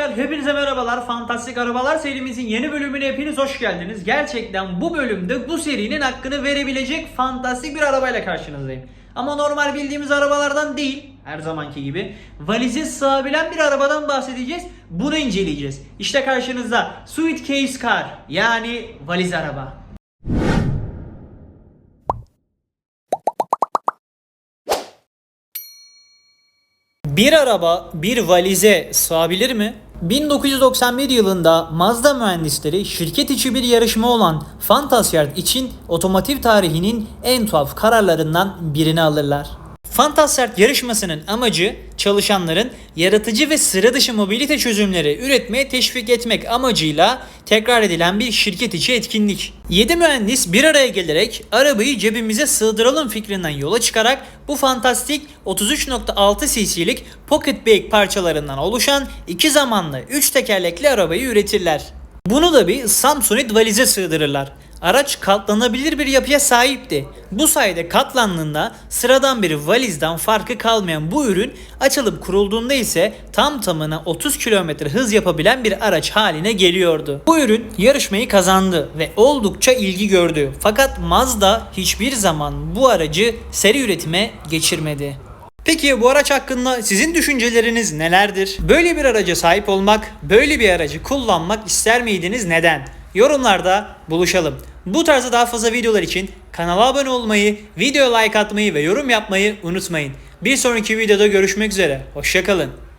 arkadaşlar hepinize merhabalar. Fantastik Arabalar serimizin yeni bölümüne hepiniz hoş geldiniz. Gerçekten bu bölümde bu serinin hakkını verebilecek fantastik bir arabayla karşınızdayım. Ama normal bildiğimiz arabalardan değil, her zamanki gibi. Valize sığabilen bir arabadan bahsedeceğiz. Bunu inceleyeceğiz. İşte karşınızda Suitcase Car yani valiz araba. Bir araba bir valize sığabilir mi? 1991 yılında Mazda mühendisleri şirket içi bir yarışma olan Fantasyard için otomotiv tarihinin en tuhaf kararlarından birini alırlar. Fantasyard yarışmasının amacı çalışanların yaratıcı ve sıra dışı mobilite çözümleri üretmeye teşvik etmek amacıyla tekrar edilen bir şirket içi etkinlik. 7 mühendis bir araya gelerek arabayı cebimize sığdıralım fikrinden yola çıkarak bu fantastik 33.6 cc'lik Pocket Bike parçalarından oluşan iki zamanlı 3 tekerlekli arabayı üretirler. Bunu da bir Samsonite valize sığdırırlar. Araç katlanabilir bir yapıya sahipti. Bu sayede katlandığında sıradan bir valizden farkı kalmayan bu ürün açılıp kurulduğunda ise tam tamına 30 km hız yapabilen bir araç haline geliyordu. Bu ürün yarışmayı kazandı ve oldukça ilgi gördü. Fakat Mazda hiçbir zaman bu aracı seri üretime geçirmedi. Peki bu araç hakkında sizin düşünceleriniz nelerdir? Böyle bir araca sahip olmak, böyle bir aracı kullanmak ister miydiniz? Neden? Yorumlarda buluşalım. Bu tarzda daha fazla videolar için kanala abone olmayı, videoya like atmayı ve yorum yapmayı unutmayın. Bir sonraki videoda görüşmek üzere. Hoşçakalın.